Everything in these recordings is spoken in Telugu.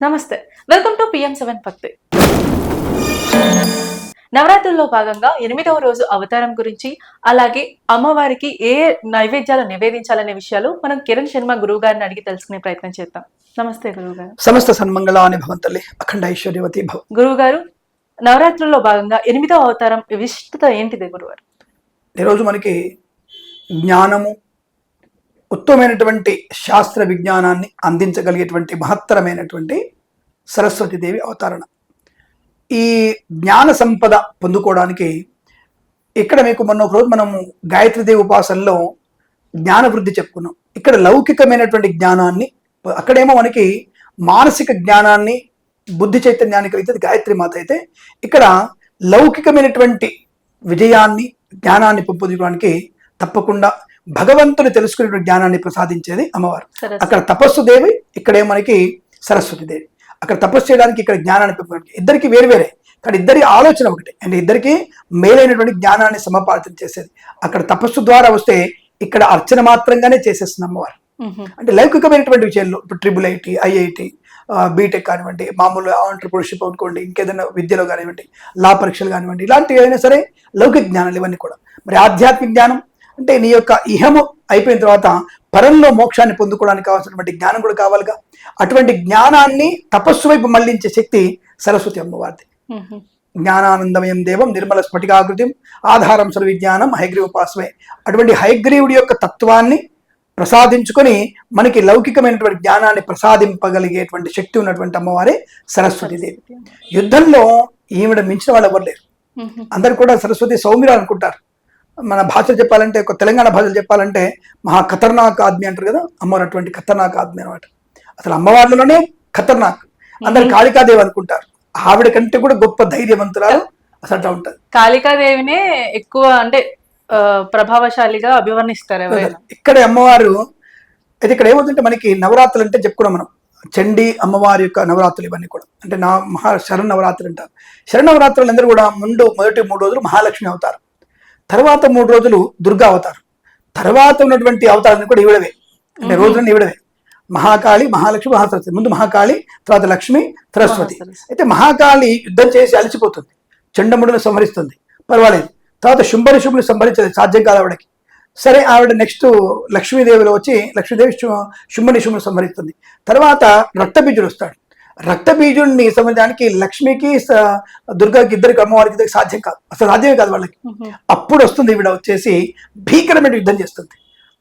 నమస్తే. వెల్కమ్ టు పిఎం సెవెన్ భక్తి నవరాత్రుల్లో భాగంగా ఎనిమిదవ రోజు అవతారం గురించి అలాగే అమ్మవారికి ఏ నైవేద్యాలు నివేదించాలనే విషయాలు మనం కిరణ్ శర్మ గురువు గారిని అడిగి తెలుసుకునే ప్రయత్నం చేద్దాం. నమస్తే గురువు గారు సమస్త సన్మంగళాని భవంతల్లి అఖండ ఐశ్వర్యవతి గురువు గారు నవరాత్రుల్లో భాగంగా ఎనిమిదవ అవతారం విశిష్టత ఏంటిది గురువారు ఈరోజు మనకి జ్ఞానము ఉత్తమమైనటువంటి శాస్త్ర విజ్ఞానాన్ని అందించగలిగేటువంటి మహత్తరమైనటువంటి సరస్వతీదేవి అవతారణ. ఈ జ్ఞాన సంపద పొందుకోవడానికి ఇక్కడ మీకు మొన్న ఒక రోజు మనము గాయత్రీదేవి ఉపాసనలో జ్ఞాన వృద్ధి చెప్పుకున్నాం. ఇక్కడ లౌకికమైనటువంటి జ్ఞానాన్ని అక్కడేమో మనకి మానసిక జ్ఞానాన్ని బుద్ధి చైతన్యాన్ని కలిగితే గాయత్రి మాత అయితే ఇక్కడ లౌకికమైనటువంటి విజయాన్ని జ్ఞానాన్ని పెంపొందుకోవడానికి తప్పకుండా భగవంతుని తెలుసుకునే జ్ఞానాన్ని ప్రసాదించేది అమ్మవారు. అక్కడ తపస్సు దేవి ఇక్కడే మనకి సరస్వతి దేవి. అక్కడ తపస్సు చేయడానికి ఇక్కడ జ్ఞానాన్ని ఇద్దరికి వేరు వేరే కానీ ఇద్దరి ఆలోచన ఒకటి. అంటే ఇద్దరికి మేలైనటువంటి జ్ఞానాన్ని సమపాలితం చేసేది. అక్కడ తపస్సు ద్వారా వస్తే ఇక్కడ అర్చన మాత్రంగానే చేసేస్తుంది అమ్మవారు. అంటే లౌకికమైనటువంటి విషయాల్లో ఇప్పుడు ట్రిపుల్ ఐటీ ఐఐటి బీటెక్ కానివ్వండి మామూలు ఆంటర్ప్రినర్షిప్ అనుకోండి ఇంకేదైనా విద్యలో కానివ్వండి లా పరీక్షలు కానివ్వండి ఇలాంటివి అయినా సరే లౌకిక జ్ఞానాలు ఇవన్నీ కూడా. మరి ఆధ్యాత్మిక జ్ఞానం అంటే నీ యొక్క ఇహము అయిపోయిన తర్వాత పరంలో మోక్షాన్ని పొందుకోవడానికి కావాల్సినటువంటి జ్ఞానం కూడా కావాలిగా. అటువంటి జ్ఞానాన్ని తపస్సు వైపు మళ్ళించే శక్తి సరస్వతి అమ్మవారిది. జ్ఞానానందమయం దేవం నిర్మల స్ఫటికాకృతిం ఆధారం సర్వ విజ్ఞానం హైగ్రీవోపాసమే అటువంటి హైగ్రీవుడి యొక్క తత్వాన్ని ప్రసాదించుకొని మనకి లౌకికమైనటువంటి జ్ఞానాన్ని ప్రసాదింపగలిగేటువంటి శక్తి ఉన్నటువంటి అమ్మవారే సరస్వతీదేవి. యుద్ధంలో ఈవిడ మించిన వాళ్ళు ఎవరు లేరు. అందరు కూడా సరస్వతి సౌమ్యులు అనుకుంటారు. మన భాష చెప్పాలంటే ఒక తెలంగాణ భాషలు చెప్పాలంటే మహా ఖతర్నాక్ ఆద్మి అంటారు కదా? అమ్మవారు అటువంటి ఖతర్నాక్ ఆద్మి అనమాట అసలు అమ్మవార్లలోనే ఖతర్నాక్. అందరు కాళికాదేవి అనుకుంటారు. ఆవిడ కంటే కూడా గొప్ప ధైర్యవంతురాలు అసలు అట్లా ఉంటుంది. కాళికాదేవినే ఎక్కువ అంటే ప్రభావశాలిగా అభివర్ణిస్తారు ఇక్కడ అమ్మవారు అయితే ఇక్కడ ఏమవుతుంటే మనకి నవరాత్రులు అంటే చెప్పుకున్నాం మనం. చండీ అమ్మవారి యొక్క నవరాత్రులు ఇవన్నీ కూడా. అంటే నా మహా శరణ్ నవరాత్రులు అంటారు. శరణ్ నవరాత్రులు అందరూ కూడా ముందు మొదటి మూడు రోజులు మహాలక్ష్మి అవతారు. తర్వాత మూడు రోజులు దుర్గా అవతారు. తర్వాత ఉన్నటువంటి అవతారాన్ని కూడా ఈవిడవే. అంటే రోజులన్నీ ఈవిడవే. మహాకాళి మహాలక్ష్మి మహాసరస్వతి. ముందు మహాకాళి తర్వాత లక్ష్మి సరస్వతి. అయితే మహాకాళి యుద్ధం చేసి అలసిపోతుంది. చండముడిని సంహరిస్తుంది. పర్వాలేదు. తర్వాత శుంభని శుంభుని సంహరించలేదు. సాధ్యం కాదు ఆవిడకి. సరే ఆవిడ నెక్స్ట్ లక్ష్మీదేవిలో వచ్చి లక్ష్మీదేవి శుంభని శుంభుని సంహరిస్తుంది. తర్వాత రక్తబీజుడు వస్తాడు. రక్తబీజుడిని సంహరించడానికి లక్ష్మికి దుర్గాకి ఇద్దరికి అమ్మవారికి ఇద్దరికి సాధ్యం కాదు అసలు సాధ్యమే కాదు వాళ్ళకి. అప్పుడు వస్తుంది ఈవిడ వచ్చేసి భీకరమైన యుద్ధం చేస్తుంది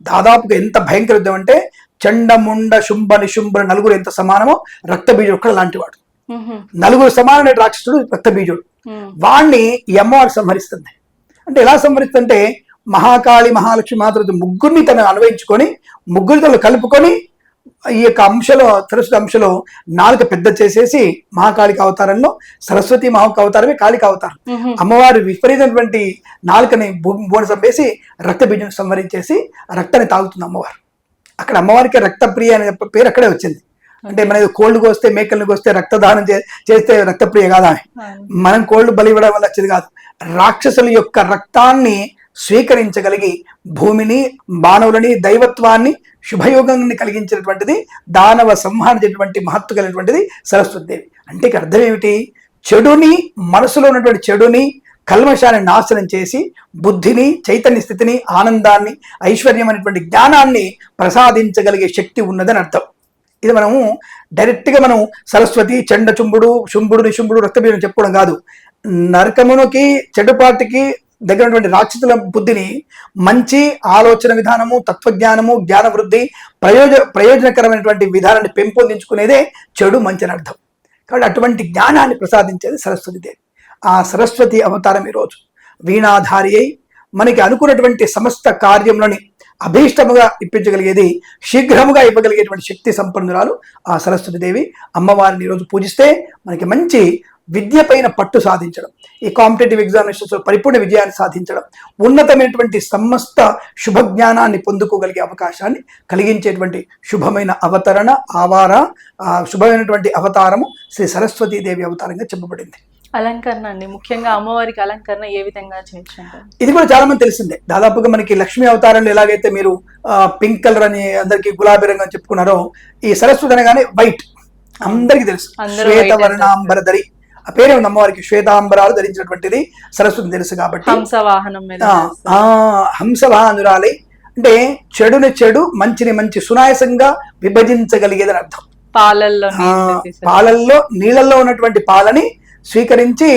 దాదాపుగా ఎంత భయంకర యుద్ధం అంటే చండముండ శుంభ నిశుంభ నలుగురు ఎంత సమానమో రక్తబీజుడు ఒక్కడ లాంటివాడు మ్హూ. నలుగురు సమానమైన రాక్షసుడు రక్తబీజుడు. వాణ్ణి ఈ అమ్మవారు సంహరిస్తుంది అంటే ఎలా సంహరిస్తుందంటే మహాకాళి మహాలక్ష్మి మాతృ ముగ్గురిని తను అన్వయించుకొని ముగ్గురితో కలుపుకొని ఈ యొక్క అంశలో సరస్వతి అంశలో నాలుక పెద్ద చేసేసి మహాకాళిక అవతారంలో సరస్వతి మహాక అవతారమే కాళిక అవతారం. అమ్మవారు విపరీతమైనటువంటి నాలుకని బోన చంపేసి రక్తబీజం సంహరించేసి ఆ రక్తాన్ని తాగుతుంది అమ్మవారు. అక్కడ అమ్మవారికి రక్తప్రియ అనే పేరు అక్కడే వచ్చింది. అంటే మన కోళ్ళు కోస్తే మేకల్ని కోస్తే రక్తదానం చేస్తే రక్తప్రియ కాదా. మనం కోళ్ళు బలి ఇవ్వడం వల్ల వచ్చేది కాదు. రాక్షసుల యొక్క రక్తాన్ని స్వీకరించగలిగి భూమిని మానవులని దైవత్వాన్ని శుభయోగాన్ని కలిగించినటువంటిది దానవ సంహారం మహత్వ మహత్తు కలిగినటువంటిది సరస్వతిదేవి అంటే ఇక అర్థం ఏమిటి? చెడుని మనసులో ఉన్నటువంటి చెడుని కల్మషాన్ని నాశనం చేసి బుద్ధిని చైతన్య స్థితిని ఆనందాన్ని ఐశ్వర్యం అనేటువంటి జ్ఞానాన్ని ప్రసాదించగలిగే శక్తి ఉన్నదని అర్థం. ఇది మనము డైరెక్ట్గా మనం సరస్వతి చండ చుంబుడు శుంభుడు నిశుంభుడు రక్తబీజం చెప్పుకోవడం కాదు. నరకమునికి చెడుపాటికి దగ్గర ఉన్నటువంటి రాక్షసుల బుద్ధిని మంచి ఆలోచన విధానము తత్వజ్ఞానము జ్ఞాన వృద్ధి ప్రయోజ ప్రయోజనకరమైనటువంటి విధానాన్ని పెంపొందించుకునేదే చెడు మంచి అని అర్థం. కాబట్టి అటువంటి జ్ఞానాన్ని ప్రసాదించేది సరస్వతిదే ఆ సరస్వతి అవతారం ఈరోజు వీణాధారి అయి మనకి అనుకున్నటువంటి సమస్త కార్యములని అభీష్టముగా ఇప్పించగలిగేది శీఘ్రముగా ఇవ్వగలిగేటువంటి శక్తి సంపన్నురాలు ఆ సరస్వతి దేవి. అమ్మవారిని ఈరోజు పూజిస్తే మనకి మంచి విద్య పైన పట్టు సాధించడం ఈ కాంపిటేటివ్ ఎగ్జామినేషన్స్ పరిపూర్ణ విజయాన్ని సాధించడం ఉన్నతమైనటువంటి సమస్త శుభజ్ఞానాన్ని పొందుకోగలిగే అవకాశాన్ని కలిగించేటువంటి శుభమైన అవతరణ ఆవార ఆ శుభమైనటువంటి అవతారము శ్రీ సరస్వతీదేవి అవతారంగా చెప్పబడింది. అలంకరణ అండి. ముఖ్యంగా అమ్మవారికి అలంకరణ ఏ విధంగా చేయొచ్చు ఇది కూడా చాలా మంది తెలిసిందే. దాదాపుగా మనకి లక్ష్మీ అవతారంలో ఎలాగైతే మీరు పింక్ కలర్ అని అందరికి గులాబీ రంగు అని చెప్పుకున్నారో ఈ సరస్వతి అనగానే వైట్. అందరికీ తెలుసు. శ్వేతవర్ణాంబరధరి ఆ పేరే ఉంది అమ్మవారికి. శ్వేతాంబరాలు ధరించినటువంటిది సరస్వతి తెలుసు కాబట్టి. హంస వాహనం మీద ఆ, ఆ హంసవాహనురాలై అంటే చెడుని చెడు మంచిని మంచి సునాయసంగా విభజించగలిగేదని అర్థం. పాలల్లో. పాలల్లో నీళ్ళల్లో ఉన్నటువంటి పాలని స్వీకరించి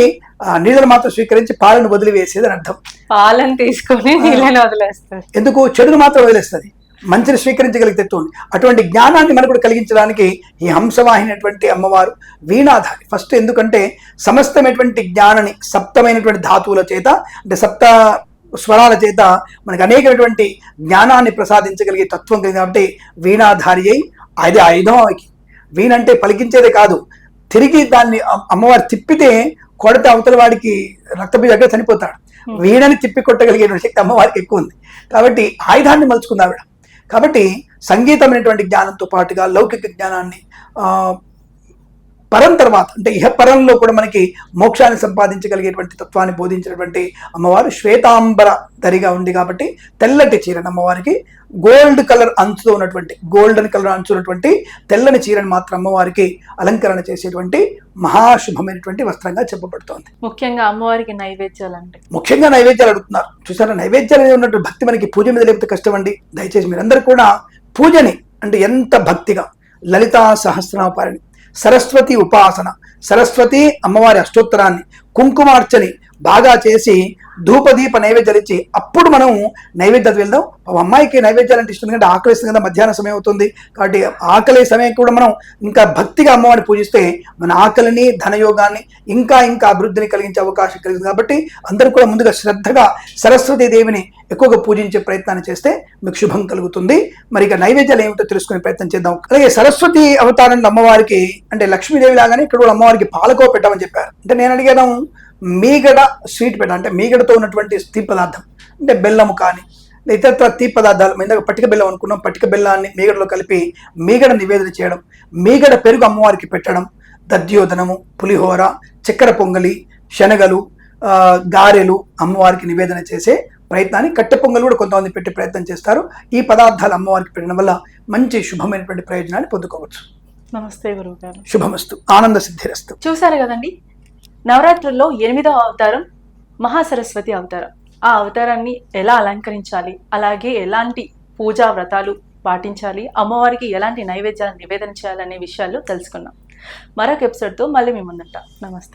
నీళ్ళను మాత్రం స్వీకరించి పాలను వదిలివేసేదని అర్థం. పాలను తీసుకొని నీళ్ళని వదిలేస్తారు. ఎందుకు? చెడును మాత్రం వదిలేస్తుంది. మంచిని స్వీకరించగలిగితే తోండి. అటువంటి జ్ఞానాన్ని మనకు కూడా కలిగించడానికి ఈ హంసవాహినటువంటి అమ్మవారు వీణాధారి. ఫస్ట్ ఎందుకంటే సమస్తమైనటువంటి జ్ఞానాన్ని సప్తమైనటువంటి ధాతువుల చేత అంటే సప్త స్వరాల చేత మనకి అనేకమైనటువంటి జ్ఞానాన్ని ప్రసాదించగలిగే తత్వం కలిగింది కాబట్టి వీణాధారి అయి అది ఆయుధం వీణ అంటే పలికించేదే కాదు. తిరిగి దాన్ని అమ్- అమ్మవారు తిప్పితే కొడితే అవతల వాడికి రక్తబీజ దగ్గర చనిపోతాడు. వీణని తిప్పి కొట్టగలిగే శక్తి అమ్మవారికి ఎక్కువ ఉంది. కాబట్టి ఆయుధాన్ని మలుచుకుంది ఆవిడ. కాబట్టి సంగీతమైనటువంటి జ్ఞానంతో పాటుగా లౌకిక జ్ఞానాన్ని ఆ, పరం తర్వాత అంటే ఇహ పరంలో కూడా మనకి మోక్షాన్ని సంపాదించగలిగేటువంటి తత్వాన్ని బోధించినటువంటి అమ్మవారు శ్వేతాంబర ధరిగా ఉంది కాబట్టి తెల్లటి చీరని అమ్మవారికి గోల్డ్ కలర్ అంచుతో ఉన్నటువంటి గోల్డెన్ కలర్ అంచు ఉన్నటువంటి తెల్లని చీరని మాత్రం అమ్మవారికి అలంకరణ చేసేటువంటి మహాశుభమైనటువంటి వస్త్రంగా చెప్పబడుతోంది. ముఖ్యంగా అమ్మవారికి నైవేద్యాలు అంటే. ముఖ్యంగా నైవేద్యాలు అడుగుతున్నారు. చూసారా నైవేద్యాలు అనేది ఉన్నట్టు భక్తి మనకి పూజ మీద లేకపోతే కష్టం అండి దయచేసి మీరందరూ కూడా పూజని అంటే ఎంత భక్తిగా లలితా సహస్రనామారిని సరస్వతి ఉపాసన. సరస్వతి అమ్మవారి అష్టోత్తరాన్ని కుంకుమార్చని బాగా చేసి ధూపదీప నైవేద్యాలు ఇచ్చి అప్పుడు మనం నైవేద్యాలు వెళ్దాం. అమ్మాయికి నైవేద్యాలు అంటే ఇష్టం ఎందుకంటే ఆకలిస్తుంది కదా మధ్యాహ్న సమయం అవుతుంది. కాబట్టి ఆకలి సమయం కూడా మనం ఇంకా భక్తిగా అమ్మవారిని పూజిస్తే మన ఆకలిని ధనయోగాన్ని ఇంకా ఇంకా అభివృద్ధిని కలిగించే అవకాశం కలిగింది. కాబట్టి అందరూ కూడా ముందుగా శ్రద్ధగా సరస్వతి దేవిని ఎక్కువగా పూజించే ప్రయత్నాన్ని చేస్తే మీకు శుభం కలుగుతుంది. మరి ఇక నైవేద్యాలు ఏమిటో తెలుసుకునే ప్రయత్నం చేద్దాం. అలాగే సరస్వతి అవతారం అమ్మవారికి అంటే లక్ష్మీదేవి లాగానే ఇక్కడ కూడా అమ్మవారికి పాలకో పెట్టమని చెప్పారు. అంటే నేను అడిగాను మీగడ స్వీట్ పెట్ట అంటే మీగడతో ఉన్నటువంటి తీ పదార్థం అంటే బెల్లము కానీ ఇతరత్ర తీ పదార్థాలు ఇందాక పట్టిక బెల్లం అనుకున్నాం పట్టిక బెల్లాన్ని మీగడలో కలిపి మీగడ నివేదన చేయడం మీగడ పెరుగు అమ్మవారికి పెట్టడం దద్యోదనము పులిహోర చక్కెర పొంగలి శనగలు గారెలు అమ్మవారికి నివేదన చేసే ప్రయత్నాన్ని కట్టె పొంగల్ కూడా కొంతమంది పెట్టే ప్రయత్నం చేస్తారు. ఈ పదార్థాలు అమ్మవారికి పెట్టడం వల్ల మంచి శుభమైనటువంటి ప్రయోజనాన్ని పొందుకోవచ్చు. నమస్తే గురువు గారు శుభమస్తు ఆనంద సిద్ధిరస్తు. చూసారు కదండి? నవరాత్రుల్లో ఎనిమిదవ అవతారం మహాసరస్వతి అవతారం. ఆ అవతారాన్ని ఎలా అలంకరించాలి? అలాగే ఎలాంటి పూజా వ్రతాలు పాటించాలి? అమ్మవారికి ఎలాంటి నైవేద్యాలను నివేదన చేయాలనే విషయాలు తెలుసుకున్నాం మరొక ఎపిసోడ్తో మళ్ళీ మీ ముందుంటాం. నమస్తే.